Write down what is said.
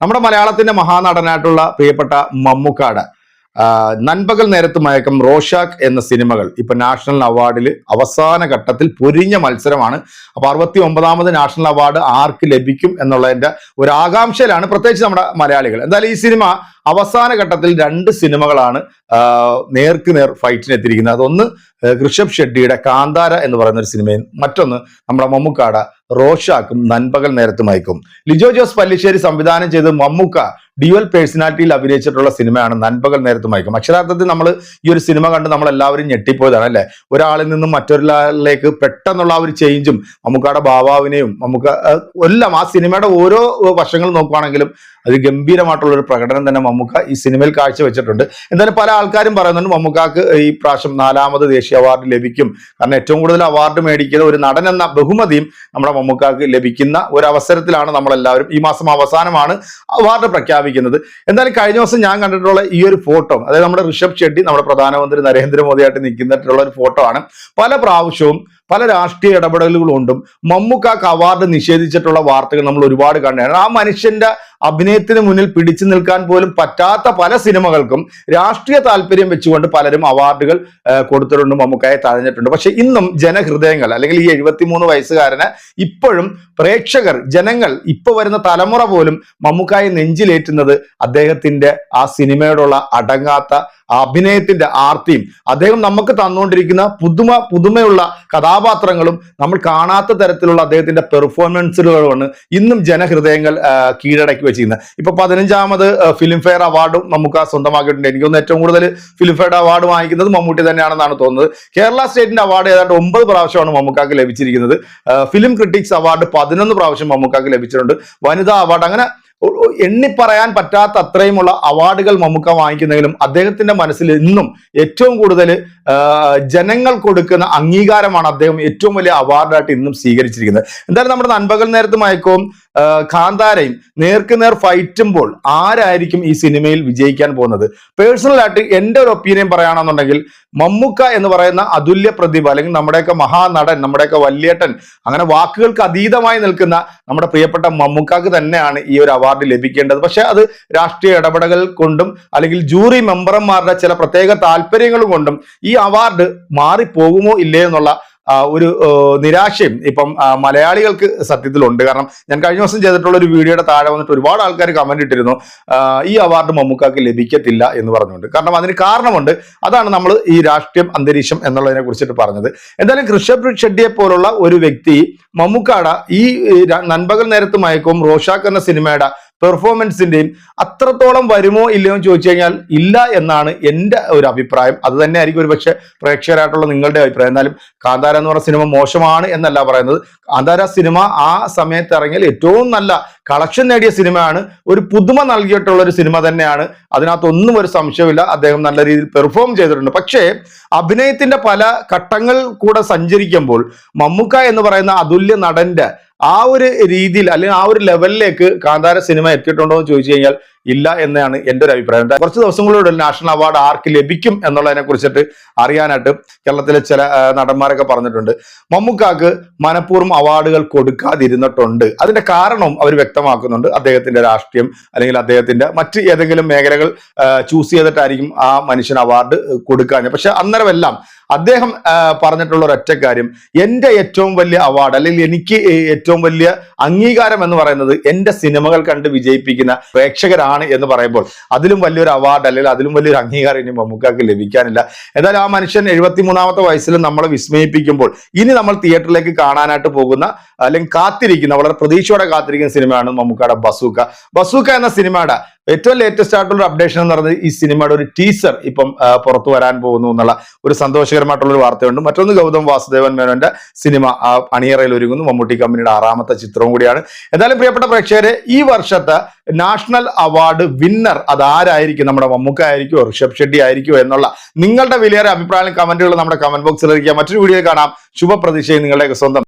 നമ്മുടെ മലയാളത്തിന്റെ മഹാനടനായിട്ടുള്ള പ്രിയപ്പെട്ട മമ്മൂക്കാട് നൻപകൽ നേരത്ത് മയക്കം റോഷാക്ക് എന്ന സിനിമകൾ ഇപ്പൊ നാഷണൽ അവാർഡിൽ അവസാന ഘട്ടത്തിൽ പൊരിഞ്ഞ മത്സരമാണ്. അപ്പൊ അറുപത്തി ഒമ്പതാമത് നാഷണൽ അവാർഡ് ആർക്ക് ലഭിക്കും എന്നുള്ളതിന്റെ ഒരു ആകാംക്ഷയിലാണ് പ്രത്യേകിച്ച് നമ്മുടെ മലയാളികൾ. എന്തായാലും ഈ സിനിമ അവസാന ഘട്ടത്തിൽ രണ്ട് സിനിമകളാണ് നേർക്ക് നേർ ഫൈറ്റിനെത്തിയിരിക്കുന്നത്. അതൊന്ന് ഋഷഭ് ഷെട്ടിയുടെ കാന്താര എന്ന് പറയുന്ന ഒരു സിനിമയും മറ്റൊന്ന് നമ്മുടെ മമ്മൂക്കാട റോഷാക്കും നൻപകൽ നേരത്തുമായിക്കും. ലിജോ ജോസ് പല്ലിശ്ശേരി സംവിധാനം ചെയ്ത് മമ്മൂക്ക ഡ്യുവൽ പേഴ്സണാലിറ്റിയിൽ അഭിനയിച്ചിട്ടുള്ള സിനിമയാണ് നൻപകൽ നേരത്തുമായിക്കും. അക്ഷരാർത്ഥത്തിൽ നമ്മൾ ഈ ഒരു സിനിമ കണ്ട് നമ്മൾ എല്ലാവരും ഞെട്ടിപ്പോയതാണ് അല്ലെ? ഒരാളിൽ നിന്നും മറ്റൊരാളിലേക്ക് പെട്ടെന്നുള്ള ആ ഒരു ചേഞ്ചും മമ്മൂക്കാടെ ഭാവാവിനെയും മമ്മൂക്ക എല്ലാം ആ സിനിമയുടെ ഓരോ വശങ്ങൾ നോക്കുവാണെങ്കിലും അത് ഗംഭീരമായിട്ടുള്ള ഒരു പ്രകടനം തന്നെ മമ്മൂക്ക ഈ സിനിമയിൽ കാഴ്ചവെച്ചിട്ടുണ്ട്. എന്തായാലും പല ആൾക്കാരും പറയുന്നുണ്ട് മമ്മൂക്കാക്ക് ഈ പ്രാവശ്യം നാലാമത് ദേശീയ അവാർഡ് ലഭിക്കും. കാരണം ഏറ്റവും കൂടുതൽ അവാർഡ് മേടിക്കുന്ന ഒരു നടൻ എന്ന ബഹുമതിയും നമ്മുടെ മമ്മൂക്കാക്ക് ലഭിക്കുന്ന ഒരു അവസരത്തിലാണ് നമ്മളെല്ലാവരും ഈ മാസം അവസാനമാണ് അവാർഡ് പ്രഖ്യാപിക്കുന്നത്. എന്തായാലും കഴിഞ്ഞ ദിവസം ഞാൻ കണ്ടിട്ടുള്ള ഈ ഒരു ഫോട്ടോ അതായത് നമ്മുടെ ഋഷഭ് ഷെട്ടി നമ്മുടെ പ്രധാനമന്ത്രി നരേന്ദ്രമോദിയായിട്ട് നിൽക്കുന്നിട്ടുള്ള ഒരു ഫോട്ടോ ആണ്. പല പ്രാവശ്യവും പല രാഷ്ട്രീയ ഇടപെടലുകളുകൊണ്ടും മമ്മൂക്കാക്ക് അവാർഡ് നിഷേധിച്ചിട്ടുള്ള വാർത്തകൾ നമ്മൾ ഒരുപാട് കണ്ടാണ് ആ മനുഷ്യന്റെ അഭിനയത്തിന് മുന്നിൽ പിടിച്ചു നിൽക്കാൻ പോലും പറ്റാത്ത പല സിനിമകൾക്കും രാഷ്ട്രീയ താല്പര്യം വെച്ചുകൊണ്ട് പലരും അവാർഡുകൾ കൊടുത്തിട്ടുണ്ട് മമ്മൂക്കായെ തഴഞ്ഞിട്ടുണ്ട്. പക്ഷെ ഇന്നും ജനഹൃദയങ്ങൾ അല്ലെങ്കിൽ ഈ എഴുപത്തിമൂന്ന് വയസ്സുകാരന് ഇപ്പോഴും പ്രേക്ഷകർ ജനങ്ങൾ ഇപ്പൊ വരുന്ന തലമുറ പോലും മമ്മൂക്കായെ നെഞ്ചിലേറ്റുന്നത് അദ്ദേഹത്തിന്റെ ആ സിനിമയോടുള്ള അടങ്ങാത്ത അഭിനയത്തിന്റെ ആർത്തിയും അദ്ദേഹം നമുക്ക് തന്നുകൊണ്ടിരിക്കുന്ന പുതുമ പുതുമയുള്ള കഥാപാത്രങ്ങളും നമ്മൾ കാണാത്ത തരത്തിലുള്ള അദ്ദേഹത്തിന്റെ പെർഫോമൻസുകളുമാണ് ഇന്നും ജനഹൃദയങ്ങൾ കീഴടക്കി വെച്ചിരുന്നത് ഇപ്പൊ പതിനഞ്ചാമത് ഫിലിം ഫെയർ അവാർഡും നമുക്ക് സ്വന്തമാക്കിയിട്ടുണ്ട്. എനിക്ക് തോന്നുന്നു ഏറ്റവും കൂടുതൽ ഫിലിം ഫെയർ അവാർഡ് വാങ്ങിക്കുന്നത് മമ്മൂട്ടി തന്നെയാണെന്നാണ് തോന്നുന്നത്. കേരള സ്റ്റേറ്റിന്റെ അവാർഡ് ഏതാണ്ട് ഒമ്പത് പ്രാവശ്യമാണ് മമ്മൂക്കാക്ക് ലഭിച്ചിരിക്കുന്നത്. ഫിലിം ക്രിട്ടിക്സ് അവാർഡ് പതിനൊന്ന് പ്രാവശ്യം മമ്മൂക്കാക്ക് ലഭിച്ചിട്ടുണ്ട്. വനിതാ അവാർഡ് അങ്ങനെ ഒ- എണ്ണിപ്പറയാൻ പറ്റാത്ത അത്രയുമുള്ള അവാർഡുകൾ മമ്മൂക്ക വാങ്ങിക്കുന്നെങ്കിലും അദ്ദേഹത്തിന്റെ മനസ്സിൽ ഇന്നും ഏറ്റവും കൂടുതൽ ജനങ്ങൾ കൊടുക്കുന്ന അംഗീകാരമാണ് അദ്ദേഹം ഏറ്റവും വലിയ അവാർഡായിട്ട് ഇന്നും സ്വീകരിച്ചിരിക്കുന്നത്. എന്തായാലും നമ്മുടെ നൻപകൽ നേരത്തെ മയക്കവും കാന്താരയും നേർക്ക് നേർ ഫൈറ്റുമ്പോൾ ആരായിരിക്കും ഈ സിനിമയിൽ വിജയിക്കാൻ പോകുന്നത്? പേഴ്സണലായിട്ട് എന്റെ ഒരു ഒപ്പീനിയൻ പറയുകയാണെന്നുണ്ടെങ്കിൽ മമ്മൂക്ക എന്ന് പറയുന്ന അതുല്യ പ്രതിഭ അല്ലെങ്കിൽ നമ്മുടെയൊക്കെ മഹാനടൻ നമ്മുടെയൊക്കെ വല്യേട്ടൻ അങ്ങനെ വാക്കുകൾക്ക് അതീതമായി നിൽക്കുന്ന നമ്മുടെ പ്രിയപ്പെട്ട മമ്മൂക്കാക്ക് തന്നെയാണ് ഈ ഒരു ലഭിക്കേണ്ടത്. പക്ഷെ അത് രാഷ്ട്രീയ ഇടപെടലുകൾ കൊണ്ടും അല്ലെങ്കിൽ ജൂറി മെമ്പർമാരുടെ ചില പ്രത്യേക താല്പര്യങ്ങൾ കൊണ്ടും ഈ അവാർഡ് മാറിപ്പോകുമോ ഇല്ലേ എന്നുള്ള ഒരു നിരാശയും ഇപ്പം മലയാളികൾക്ക് സത്യത്തിലുണ്ട്. കാരണം ഞാൻ കഴിഞ്ഞ ദിവസം ചെയ്തിട്ടുള്ള ഒരു വീഡിയോയുടെ താഴെ വന്നിട്ട് ഒരുപാട് ആൾക്കാർ കമന്റ് ഇട്ടിരുന്നു. ഈ അവാർഡ് മമ്മൂക്കാക്ക് ലഭിക്കത്തില്ല എന്ന് പറഞ്ഞുകൊണ്ട്. കാരണം അതിന് കാരണമുണ്ട്. അതാണ് നമ്മൾ ഈ രാഷ്ട്രീയം അന്തരീക്ഷം എന്നുള്ളതിനെ കുറിച്ചിട്ട് പറഞ്ഞത്. എന്തായാലും ഋഷഭ് ഷെട്ടിയെ പോലുള്ള ഒരു വ്യക്തി മമ്മൂക്കാട ഈ നൻപകൽ നേരത്ത് മയക്കവും റോഷാക്ക് എന്ന സിനിമയുടെ പെർഫോമൻസിന്റെയും അത്രത്തോളം വരുമോ ഇല്ലയോ എന്ന് ചോദിച്ചു കഴിഞ്ഞാൽ ഇല്ല എന്നാണ് എന്റെ ഒരു അഭിപ്രായം. അത് തന്നെ ആയിരിക്കും ഒരു പക്ഷേ പ്രേക്ഷകരായിട്ടുള്ള നിങ്ങളുടെ അഭിപ്രായം. എന്നാലും കാന്താര എന്ന് പറഞ്ഞ സിനിമ മോശമാണ് എന്നല്ല പറയുന്നത്. കാന്താര സിനിമ ആ സമയത്ത് ഇറങ്ങിയാൽ ഏറ്റവും നല്ല കളക്ഷൻ നേടിയ സിനിമയാണ്. ഒരു പുതുമ നൽകിയിട്ടുള്ള ഒരു സിനിമ തന്നെയാണ്. അതിനകത്തൊന്നും ഒരു സംശയമില്ല അദ്ദേഹം നല്ല രീതിയിൽ പെർഫോം ചെയ്തിട്ടുണ്ട്. പക്ഷേ അഭിനയത്തിന്റെ പല ഘട്ടങ്ങൾ കൂടെ സഞ്ചരിക്കുമ്പോൾ മമ്മൂക്ക എന്ന് പറയുന്ന അതുല്യ നടന്റെ ആ ഒരു രീതിയിൽ അല്ലെങ്കിൽ ആ ഒരു ലെവലിലേക്ക് കാന്താര സിനിമ എത്തിയിട്ടുണ്ടോ എന്ന് ചോദിച്ചു കഴിഞ്ഞാൽ ഇല്ല എന്നാണ് എന്റെ ഒരു അഭിപ്രായം. കുറച്ച് ദിവസങ്ങളോട് നാഷണൽ അവാർഡ് ആർക്ക് ലഭിക്കും എന്നുള്ളതിനെ കുറിച്ചിട്ട് അറിയാനായിട്ട് കേരളത്തിലെ ചില നടന്മാരൊക്കെ പറഞ്ഞിട്ടുണ്ട്. മമ്മൂക്കാക്ക് മനഃപൂർവം അവാർഡുകൾ കൊടുക്കാതിരുന്നിട്ടുണ്ട്. അതിന്റെ കാരണം അവർ വ്യക്തമാക്കുന്നുണ്ട്. അദ്ദേഹത്തിന്റെ രാഷ്ട്രീയം അല്ലെങ്കിൽ അദ്ദേഹത്തിന്റെ മറ്റ് ഏതെങ്കിലും മേഖലകൾ ചൂസ് ചെയ്തിട്ടായിരിക്കും ആ മനുഷ്യന് അവാർഡ് കൊടുക്കാൻ പക്ഷെ അന്നേരമെല്ലാം അദ്ദേഹം പറഞ്ഞിട്ടുള്ള ഒരൊറ്റ കാര്യം എന്റെ ഏറ്റവും വലിയ അവാർഡ് അല്ലെങ്കിൽ എനിക്ക് ഏറ്റവും വലിയ അംഗീകാരം എന്ന് പറയുന്നത് എന്റെ സിനിമകൾ കണ്ട് വിജയിപ്പിക്കുന്ന പ്രേക്ഷകരാണ് എന്ന് പറയുമ്പോൾ അതിലും വലിയൊരു അവാർഡ് അല്ലെങ്കിൽ അതിലും വലിയൊരു അംഗീകാരം ഇനി മമ്മൂക്കാക്ക് ലഭിക്കാനില്ല. എന്തായാലും ആ മനുഷ്യൻ എഴുപത്തി മൂന്നാമത്തെ വയസ്സിൽ നമ്മളെ വിസ്മയിപ്പിക്കുമ്പോൾ ഇനി നമ്മൾ തിയേറ്ററിലേക്ക് കാണാനായിട്ട് പോകുന്ന അല്ലെങ്കിൽ കാത്തിരിക്കുന്ന വളരെ പ്രതീക്ഷയോടെ കാത്തിരിക്കുന്ന സിനിമയാണ് മമ്മൂക്കയുടെ ബസൂക്ക. ബസൂക്ക എന്ന സിനിമയുടെ ഏറ്റവും ലേറ്റസ്റ്റ് ആയിട്ടുള്ള അപ്ഡേഷൻ എന്ന് പറയുന്നത് ഈ സിനിമയുടെ ഒരു ടീസർ ഇപ്പം പുറത്തു വരാൻ പോകുന്നു എന്നുള്ള ഒരു സന്തോഷകരമായിട്ടുള്ള ഒരു വാർത്തയുണ്ട്. മറ്റൊന്ന് ഗൗതം വാസുദേവൻ മേനോന്റെ സിനിമ ആ അണിയറയിൽ ഒരുങ്ങുന്നു. മമ്മൂട്ടി കമ്പനിയുടെ ആറാമത്തെ ചിത്രവും കൂടിയാണ്. എന്തായാലും പ്രിയപ്പെട്ട പ്രേക്ഷകരെ ഈ വർഷത്തെ നാഷണൽ അവാർഡ് വിന്നർ അതാരായിരിക്കും? നമ്മുടെ മമ്മൂക്ക ആയിരിക്കുമോ? ഋഷഭ് ഷെട്ടി ആയിരിക്കുമോ? എന്നുള്ള നിങ്ങളുടെ വിലയേറെ അഭിപ്രായം കമന്റുകൾ നമ്മുടെ കമന്റ് ബോക്സിൽ അറിയിക്കുക മറ്റൊരു വീഡിയോ കാണാം. ശുഭപ്രതീക്ഷയും നിങ്ങളുടെയൊക്കെ സ്വന്തം